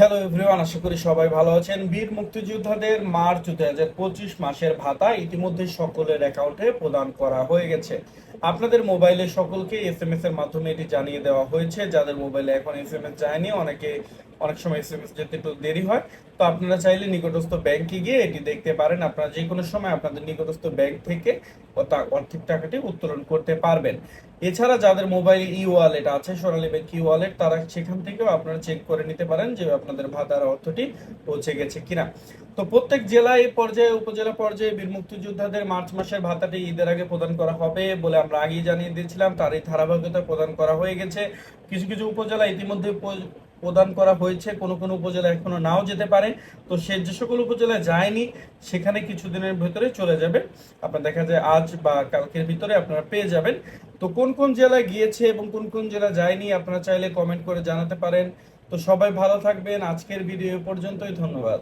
Hello everyone আশা করি সবাই ভালো আছেন। বীর মুক্তিযোদ্ধাদের মার্চ দুই হাজার পঁচিশ মাসের ভাতা ইতিমধ্যে সকলের অ্যাকাউন্টে প্রদান করা হয়ে গেছে। আপনাদের মোবাইলে সকলকে এস এম এস এর মাধ্যমে এটি জানিয়ে দেওয়া হয়েছে। যাদের মোবাইলে এখন এস এম এস যায়নি, অনেকে অনেক সময় এস এম এস যেতে একটু দেরি হয়। তো আপনারা চাইলে নিকটস্থ ব্যাংকে গিয়ে এটি দেখতে পারেন। আপনারা যে কোনো সময় আপনাদের নিকটস্থ ব্যাংক থেকে অর্থিক টাকাটি উত্তোলন করতে পারবেন। এছাড়া যাদের মোবাইল ই ওয়ালেট আছে, সোনালী ব্যাংক ই ওয়ালেট, তারা সেখান থেকেও আপনারা চেক করে নিতে পারেন যে আপনাদের ভাতার অর্থটি পৌঁছে গেছে কিনা। তো প্রত্যেক জেলায় পর্যায়ে, উপজেলা পর্যায়ে বীর মুক্তিযোদ্ধাদের মার্চ মাসের ভাতাটি ঈদের আগে প্রদান করা হবে বলে আমরা আগেই জানিয়ে দিয়েছিলাম। তার এই ধারাবাহিকতা প্রদান করা হয়ে গেছে। কিছু কিছু উপজেলা ইতিমধ্যে প্রদান করা হয়েছে। কোনো কোনো উপজেলা এখনও নাও যেতে পারে। তো সে যে সকল উপজেলা যায়নি, সেখানে কিছুদিনের ভিতরে চলে যাবে আপনার দেখা যায় আজ বা কালকের ভিতরে আপনারা পেয়ে যাবেন। তো কোন কোন জেলায় গিয়েছে এবং কোন কোন জেলা যায়নি আপনারা চাইলে কমেন্ট করে জানাতে পারেন। তো সবাই ভালো থাকবেন। আজকের ভিডিও পর্যন্তই, ধন্যবাদ।